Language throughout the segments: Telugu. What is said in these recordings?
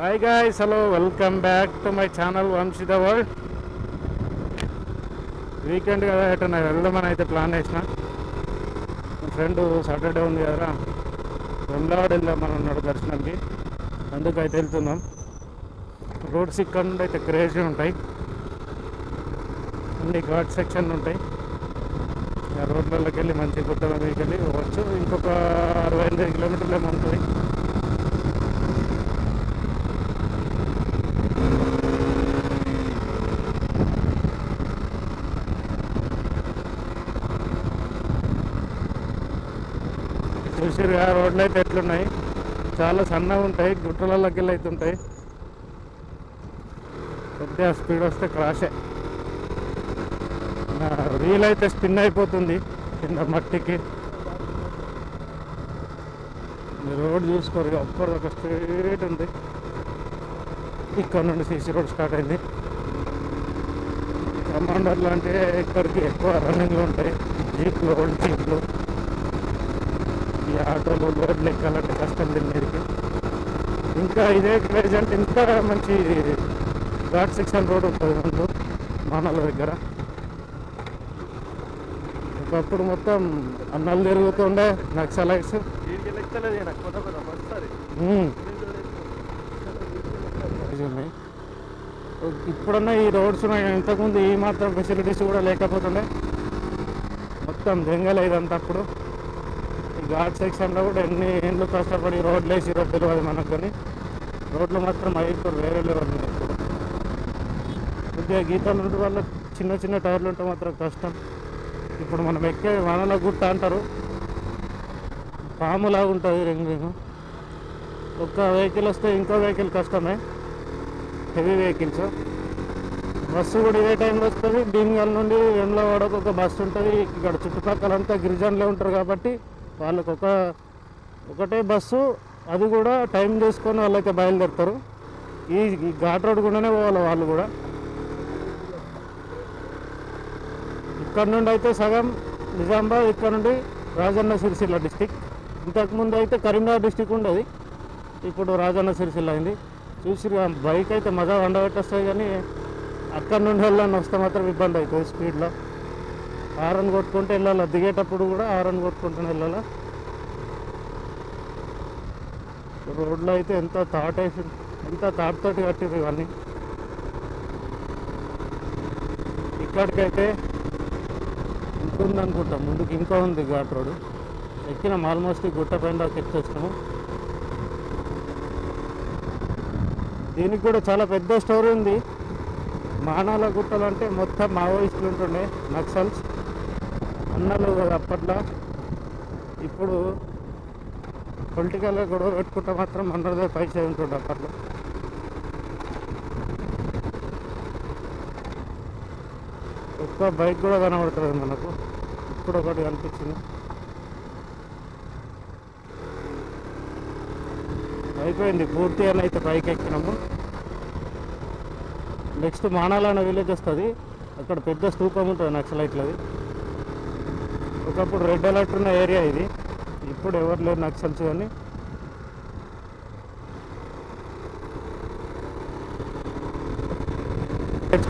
Hi guys hello welcome back to my channel Vamshi the world weekend కదా ఎటన్నా వెళ్దామని అయితే ప్లాన్ చేసిన. మా ఫ్రెండ్ సాటర్డే ఉంది కదా వెమ్లవాడ వెళ్దామని ఉన్నాడు దర్శనానికి అందుకు అయితే వెళ్తున్నాం. రోడ్స్ ఇక్కడ నుండి అయితే క్రేజీ ఉంటాయి. అన్ని ఘాట్ సెక్షన్ ఉంటాయి. ఆ రోడ్లలోకి వెళ్ళి మంచి గుట్టలకి వెళ్ళి పోవచ్చు. ఇంకొక అరవై ఎనిమిది కిలోమీటర్లు ఏమో ఉంటుంది. చూసిరుగా రోడ్లు అయితే ఎట్లున్నాయి? చాలా సన్నగా ఉంటాయి. గుట్టలలోకి వెళ్ళి అవుతుంటాయి కొద్దిగా స్పీడ్ వస్తే క్రాషే వీల్ అయితే స్పిన్ అయిపోతుంది కింద మట్టికి. రోడ్ చూసుకోరు. అప్పటి ఒక స్ట్రీట్ ఉంది. ఇక్కడ నుండి సీసీ రోడ్ స్టార్ట్ అయింది. కమాండర్లు అంటే ఇక్కడికి ఎక్కువ రన్నింగ్లు ఉంటాయి. జీప్లు ఓల్డ్ జీప్లు. ఈ ఆటోలు రోడ్లు ఎక్కాలంటే కష్టం దీని మీదకి ఇంకా ఇదే ప్రెజెంట్ ఇంకా మంచి ఘాట్ సెక్షన్ రోడ్ ఉంటుంది ముందు మానల దగ్గర. ఒకప్పుడు మొత్తం అన్నాలు తిరుగుతుండే నక్సలైట్స్. ఉన్నాయి. ఇప్పుడున్న ఈ రోడ్స్ ఉన్నాయి ఇంతకుముందు ఈ మాత్రం ఫెసిలిటీస్ కూడా లేకపోతుండే. మొత్తం జంగల్ ఇదంతా అప్పుడు. ఘాట్ సెక్షన్లో కూడా ఎన్ని ఏండ్లు కష్టపడి రోడ్లు వేసి రోడ్డు తెలియదు మనకు కానీ రోడ్లు మాత్రం అయితే వేరే లెవెల్ కొద్దిగా గీతాలు ఉండటం వల్ల చిన్న చిన్న టైర్లు ఉంటే మాత్రం కష్టం. ఇప్పుడు మనం ఎక్కే వానల గుట్ట అంటారు. పాములాగా ఉంటుంది రింగ్ రింగ్ ఒక్క వెహికల్ వస్తే ఇంకో వెహికల్ కష్టమే. హెవీ వెహికల్స్ బస్సు కూడా ఇదే టైంలో వస్తుంది. భీమగల్ నుండి వెమ్లవాడకు ఒక బస్సు ఉంటుంది. ఇక్కడ చుట్టుపక్కల అంతా గిరిజనులే ఉంటారు కాబట్టి వాళ్ళకు ఒక ఒకటే బస్సు అది కూడా టైం తీసుకొని వాళ్ళైతే బయలుదేరుతారు. ఈ ఘాట్ రోడ్ గుండానే పోవాలి వాళ్ళు కూడా. ఇక్కడ నుండి అయితే సగం నిజామాబాద్ ఇక్కడ నుండి రాజన్న సిరిసిల్ల డిస్టిక్. ఇంతకుముందు అయితే కరీంనగర్ డిస్టిక్ ఉండేది. ఇప్పుడు రాజన్న సిరిసిల్ల అయింది. చూసి బైక్ అయితే మజా వండబెట్టేస్తాయి కానీ అక్కడ నుండి వెళ్ళాలని వస్తే మాత్రం ఇబ్బంది అవుతుంది స్పీడ్లో. హారన్ కొట్టుకుంటూ వెళ్ళాలి? దిగేటప్పుడు కూడా హారన్ కొట్టుకుంటూనే వెళ్ళాలి? రోడ్లో అయితే ఎంత థాట్ వేసి ఎంత థాట్ తోటి కట్టిరు ఇవన్నీ. ఇక్కడికైతే ఇంకుందనుకుంటా ముందుకు ఇంకా ఉంది ఘాట్ రోడ్ ఎక్కినాం ఆల్మోస్ట్ గుట్ట పైన దాకా ఎక్కొచ్చినాము దీనికి కూడా చాలా పెద్ద స్టోరీ ఉంది. మానాల గుట్టలు అంటే మొత్తం మావోయిస్టులు ఉంటుండే నక్సల్స్. అన్నలు కదా అప్పట్లో. ఇప్పుడు పొలిటికల్గా గొడవ పెట్టుకుంటే మాత్రం అందరిదే పైసా ఉంటుండే అప్పట్లో. ఎక్కువ బైక్ కూడా కనబడుతుంది మనకు. ఇప్పుడు ఒకటి కనిపించింది. అయిపోయింది. పూర్తిగా అయితే పైకి ఎక్కినాము. నెక్స్ట్ మానాల విలేజ్ వస్తుంది. అక్కడ పెద్ద స్థూపం ఉంటుంది నక్సలైట్లది. ఒకప్పుడు రెడ్ అలర్ట్ ఉన్న ఏరియా ఇది. ఇప్పుడు ఎవరు లేరు నక్సల్స్ కానీ.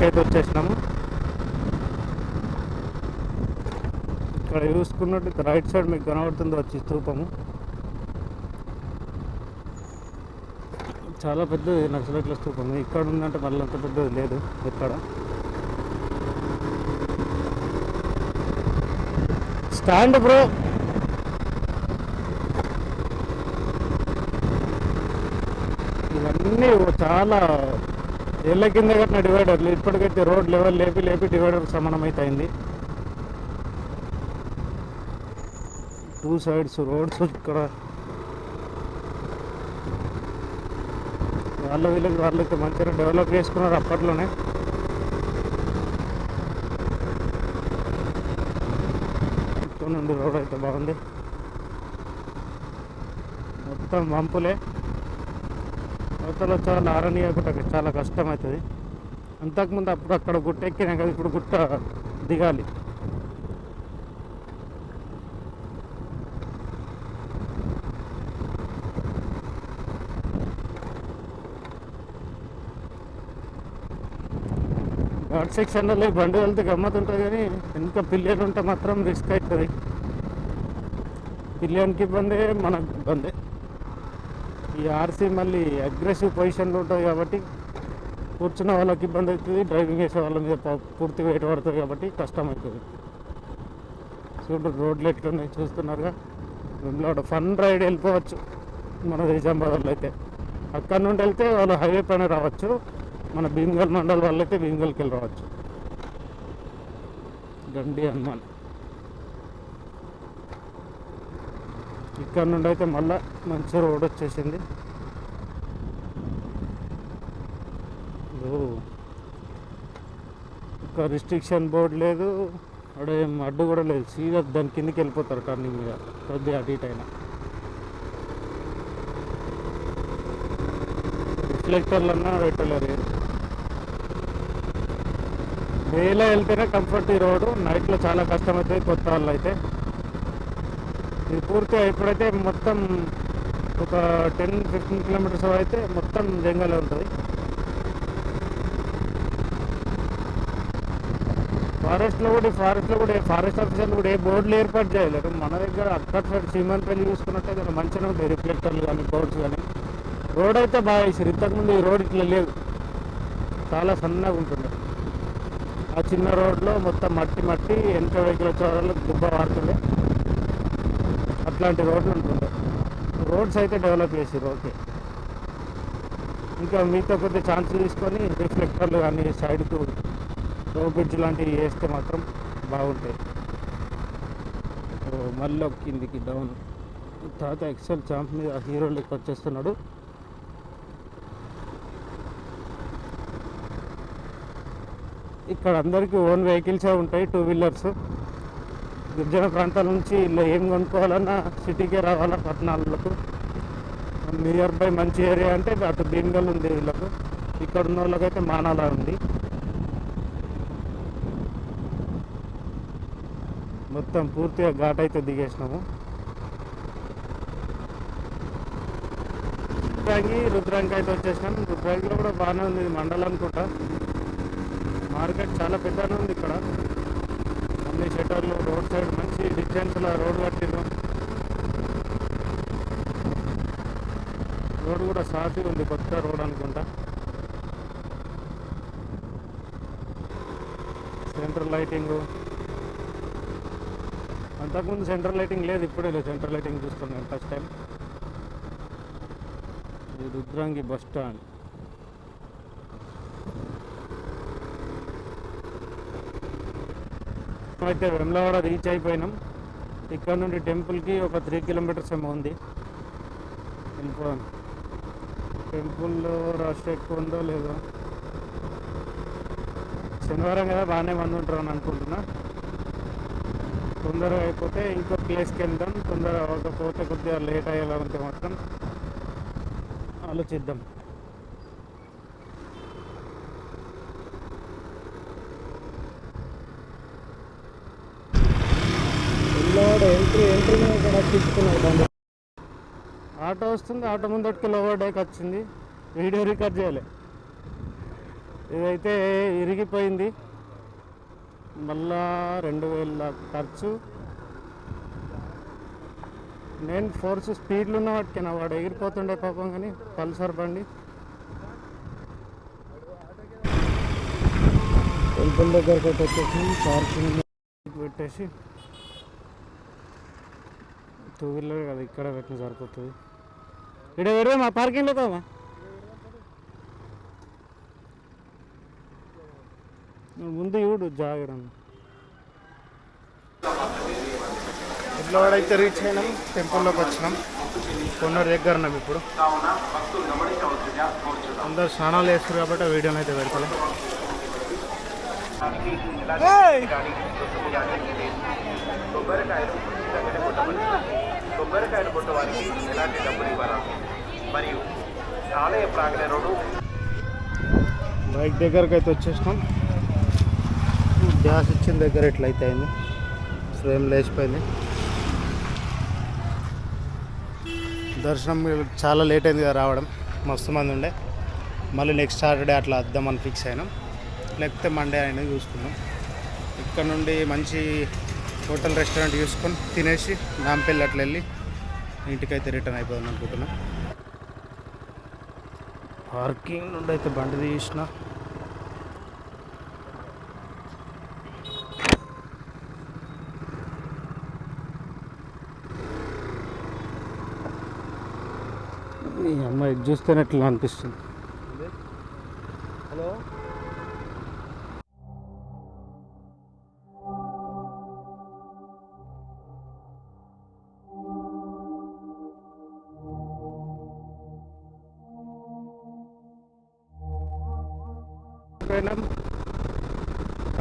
అయితే వచ్చేసినాము. ఇక్కడ చూసుకున్నట్టు రైట్ సైడ్ మీకు కనబడుతుంది వచ్చి స్థూపము. చాలా పెద్దది నక్సలట్ల స్తూపం ఇక్కడ ఉందంటే మళ్ళీ అంత పెద్దది లేదు ఇక్కడ స్టాండ్ బ్రో. ఇవన్నీ చాలా ఏళ్ళ కింద కట్టిన డివైడర్లు. ఇప్పటికైతే రోడ్ లెవెల్ లేపి లేపి డివైడర్ సమానం టూ సైడ్స్ రోడ్స్ ఇక్కడ. వాళ్ళ వీళ్ళకి వాళ్ళకి మంచిగా డెవలప్ చేసుకున్నారు అప్పట్లోనే. బాగుంది రోడ్ అయితే బాగుంది. మొత్తం వంపులే. అవతల చాలా ఆరనీయకుండా చాలా కష్టం అవుతుంది అంతకుముందు అప్పుడు అక్కడ గుట్ట ఎక్కినా కదా ఇప్పుడు గుట్ట దిగాలి. థర్డ్ సెక్షన్లో బండి వెళ్తే గమ్మత్ ఉంటుంది కానీ ఇంకా పిల్లలు ఉంటే మాత్రం రిస్క్ అవుతుంది. పిల్లియన్కి ఇబ్బంది మనకు ఇబ్బంది. ఈ ఆర్సీ మళ్ళీ అగ్రెసివ్ పొజిషన్లో ఉంటుంది కాబట్టి కూర్చున్న వాళ్ళకి ఇబ్బంది అవుతుంది డ్రైవింగ్ చేసే వాళ్ళ మీద పూర్తి వెయిట్ పడుతుంది కాబట్టి కష్టం అవుతుంది చూడు రోడ్లు ఎట్లున్నాయి చూస్తున్నారుగా? ఇందులో ఫన్ రైడ్ వెళ్ళిపోవచ్చు మన నిజామాబాద్లో అయితే. అక్కడ నుండి వెళ్తే వాళ్ళు హైవే పైన రావచ్చు మన భీమగల్ మండల్ వాళ్ళైతే భీమగల్కి వెళ్ళి రావచ్చు. గండి హనుమాన్. ఇక్కడ నుండి అయితే మళ్ళా మంచి రోడ్ వచ్చేసింది. ఓ. ఇంకా రిస్ట్రిక్షన్ బోర్డు లేదు. అక్కడ ఏం అడ్డు కూడా లేదు. సీదా దాని కిందకి వెళ్ళిపోతారు టర్నింగ్ మీద. కొద్దిగా అటు ఇటు అయినా. రిఫ్లెక్టర్లు అన్నా పెట్టలేరు. డేలో వెళ్తేనే కంఫర్ట్ ఈ రోడ్డు. నైట్లో చాలా కష్టం అవుతుంది కొత్త వాళ్ళు అయితే. ఇది పూర్తిగా ఇప్పుడైతే మొత్తం ఒక టెన్ ఫిఫ్టీన్ కిలోమీటర్స్ అయితే మొత్తం జంగల్ ఉంటుంది. ఫారెస్ట్లో కూడా ఫారెస్ట్లో కూడా ఫారెస్ట్ ఆఫీసర్లు కూడా ఏ బోర్డులు ఏర్పాటు చేయలేరు. మన దగ్గర అక్కడ సైడ్ సీమంపల్లి చూసుకున్నట్టే కదా మంచిగా ఉంటాయి రిఫ్లెక్టర్లు కానీ బోర్డ్స్ కానీ రోడ్ అయితే బాగా వేసారు. ఇంతకుముందు ఈ రోడ్ ఇట్లా లేదు చాలా సన్నగా ఉంటుండే. ఆ చిన్న రోడ్లో మొత్తం మట్టి మట్టి ఎంత వెహికల్ వచ్చే వాళ్ళు గుబ్బ వాడుతుండే. అట్లాంటి రోడ్లు ఉంటుండే. రోడ్స్ అయితే డెవలప్ చేసారు ఓకే. ఇంకా మీతో కొద్ది ఛాన్స్ తీసుకొని రిఫ్లెక్టర్లు కానీ సైడ్కు రో బ్రిడ్జ్ లాంటివి వేస్తే మాత్రం బాగుంటాయి. మళ్ళీ కిందికి డౌన్. తర్వాత ఎక్సెల్ చాంప్ మీద హీరో లెక్క వచ్చేస్తున్నాడు. ఇక్కడ అందరికీ ఓన్ వెహికల్సే ఉంటాయి టూ వీలర్స్. గిరిజన ప్రాంతాల నుంచి ఇలా ఏం కొనుక్కోవాలన్నా సిటీకే రావాలా పట్టణాలకు? నియర్ బై మంచి ఏరియా అంటే అటు భీమగల్ ఉంది వీళ్ళకు ఇక్కడ ఉన్న వాళ్ళకైతే మానాల ఉంది. మొత్తం పూర్తిగా ఘాట్ అయితే దిగేసినాము. రుద్రాంగి రుద్రాంగి అయితే వచ్చేసినాం. రుద్రాంగిలో కూడా బాగానే ఉంది మండలం అనుకుంటా మార్కెట్ చాలా పెద్దగానే ఉంది ఇక్కడ. అన్ని షటర్లు రోడ్ సైడ్ మంచి డిస్టెన్స్లో రోడ్ కట్టిరు రోడ్ కూడా సాఫీ ఉంది కొత్త రోడ్ అనుకుంటా. Central lighting. అంతకుముందు సెంట్రల్ లైటింగ్ లేదు ఇప్పుడే లేదు. సెంట్రల్ లైటింగ్ చూస్తున్నాను ఫస్ట్ టైం. ఇది రుద్రాంగి బస్ స్టాండ్. అయితే వెమ్లవాడ రీచ్ అయిపోయినాం. ఇక్కడ నుండి టెంపుల్కి ఒక త్రీ కిలోమీటర్స్ ఏమో ఉంది. వెళ్ళిపోదాం టెంపుల్లో రష్ ఎక్కువ ఉందో లేదో. శనివారం కదా బాగానే మంది ఉంటారు అని అనుకుంటున్నా. తొందరగా అయిపోతే ఇంకో ప్లేస్కి వెళ్దాం. తొందరగా అవ్వకపోతే కొద్దిగా లేట్ అయ్యేలా ఉంటే మాత్రం ఆలోచిద్దాం ఎంట్రీ ఎంట్రీ ఆటో వస్తుంది ఆటో ముందటికి లోవర్ డేక్ వచ్చింది. వీడియో రికార్డ్ చేయాలి. ఇదైతే ఇరిగిపోయింది. మళ్ళా రెండు వేల ఖర్చు. నేను ఫోర్స్ స్పీడ్లు ఉన్న వాటికి నా వాడు ఎగిరిపోతుండే పాపం కానీ పల్సర్ బండి. టెంపుల్ దగ్గరకు వచ్చేసి పార్కింగ్ పెట్టేసి టూ వీలర్ కదా ఇక్కడ పెట్టిన సరిపోతుంది. ఇక్కడ పెడదాం మా పార్కింగ్లో కదా ముందు చూడు జాగ్రత్త. ఇంట్లో రీచ్ అయినాం టెంపుల్లోకి వచ్చినాం. కొన్నూరు దగ్గర ఉన్నాం ఇప్పుడు. అందరు స్నానాలు వేస్తారు కాబట్టి వీడియోని అయితే పెడతలే. కొబ్బరికాయలు కొట్టవారికి ఎలాంటి డబ్బులు ఇవ్వరా మరియు ఆలయ బైక్ దగ్గరకు అయితే వచ్చేసినాం. గ్యాస్ ఇచ్చిన దగ్గర ఇట్లయితే అయింది. స్వయం లేచిపోయింది. దర్శనం చాలా లేట్ అయింది కదా రావడం. మస్తు మంది ఉండే. మళ్ళీ నెక్స్ట్ సాటర్డే అట్లా వద్దామని ఫిక్స్ అయినాం. లేకపోతే మండే అయినా చూసుకుందాం. ఇక్కడ నుండి మంచి హోటల్ రెస్టారెంట్ చూసుకొని తినేసి నాంపల్లి అట్లా వెళ్ళి ఇంటికైతే రిటర్న్ అయిపోదాం అనుకుంటున్నా. పార్కింగ్ నుండి అయితే బండి తీసిన. ఈ అమ్మాయి ఇది చూస్తేనే ఎట్లా అనిపిస్తుంది. హలో?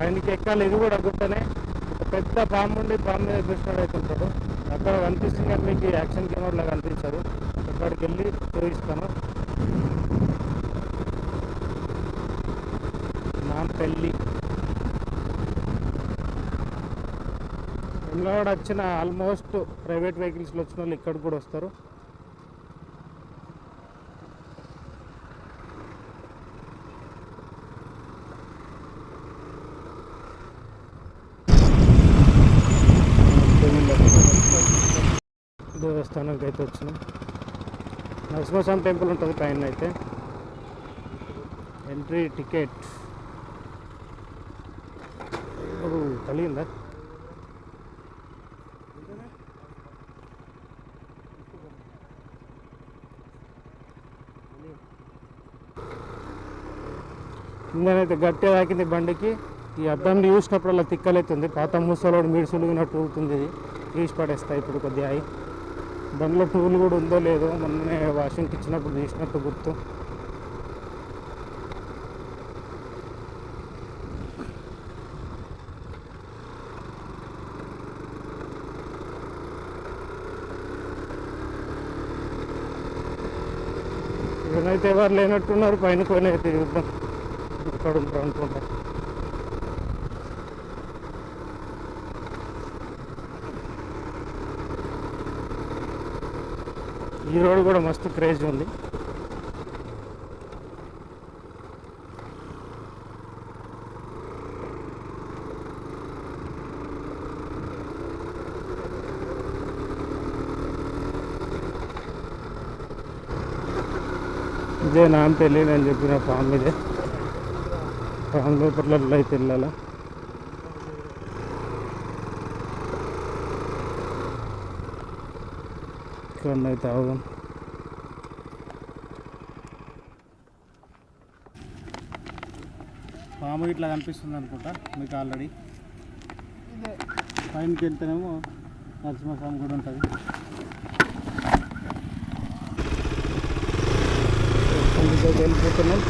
ఆయనకి ఎక్కాలి ఇది కూడా గుట్టనే ఒక పెద్ద పాము ఉండి పాము మీద కృష్ణుడు అవుతుంటాడు అక్కడ కనిపిస్తుంది కానీ మీకు యాక్షన్ కెమెరాలో కనిపించదు. అక్కడికి వెళ్ళి చూపిస్తాను. నా పెళ్ళి వెమ్లవాడ వచ్చిన ఆల్మోస్ట్ ప్రైవేట్ వెహికల్స్లో వచ్చిన వాళ్ళు ఇక్కడ కూడా వస్తారు. దేవస్థానానికి అయితే వచ్చినాం. నరసింహస్వామి టెంపుల్ ఉంటుంది పైన అయితే. ఎంట్రీ టికెట్ కలిగిందా కిందనైతే గట్టిగా తాకింది బండికి. ఈ అద్దం చూసినప్పుడు అలా తిక్కలైతుంది పాత ముసలోడు మీడు అవుతుంది ఇది. తీసి పడేస్తాయి ఇప్పుడు కొద్దిగా అయి. బండిలో టూల్ కూడా ఉందో లేదో మొన్ననే వాషింగ్కి ఇచ్చినప్పుడు తీసినట్టు గుర్తు. ఇవన్నైతే ఎవరు లేనట్టున్నారు పైన పోయినైతే అయితే చూద్దాం. ఇక్కడ ఉంటారు అనుకుంటారు ఈ రోడ్ కూడా మస్తు క్రేజ్ ఉంది. ఇదే నాంపల్లి నేను చెప్పిన ఫామ్ ఇదే. ఫామ్ లోపల అయితే వెళ్ళాలా? అయితే ఆగుదాం. పాము ఇట్లా కనిపిస్తుంది అనుకుంటా మీకు ఆల్రెడీ పైనకి వెళ్తేనేమో నరసింహస్వామి కూడా ఉంటుంది. వెళ్ళిపోతున్నాం.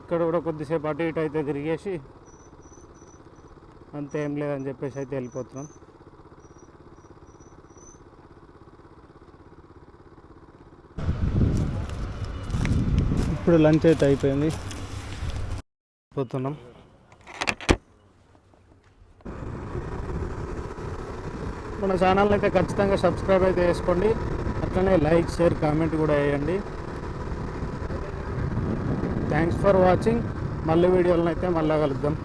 ఇక్కడ కూడా కొద్దిసేపు అటు ఇటు అయితే తిరిగేసి అంతే ఏం లేదని చెప్పేసి అయితే వెళ్ళిపోతున్నాం. ఇప్పుడు లంచ్ అయితే అయిపోయింది. పోతున్నాం. మన ఛానల్ అయితే ఖచ్చితంగా సబ్స్క్రైబ్ అయితే చేసుకోండి. అట్లనే లైక్ షేర్ కామెంట్ కూడా వేయండి. థ్యాంక్స్ ఫర్ వాచింగ్ మళ్ళీ వీడియోలను అయితే మళ్ళీ కలుద్దాం.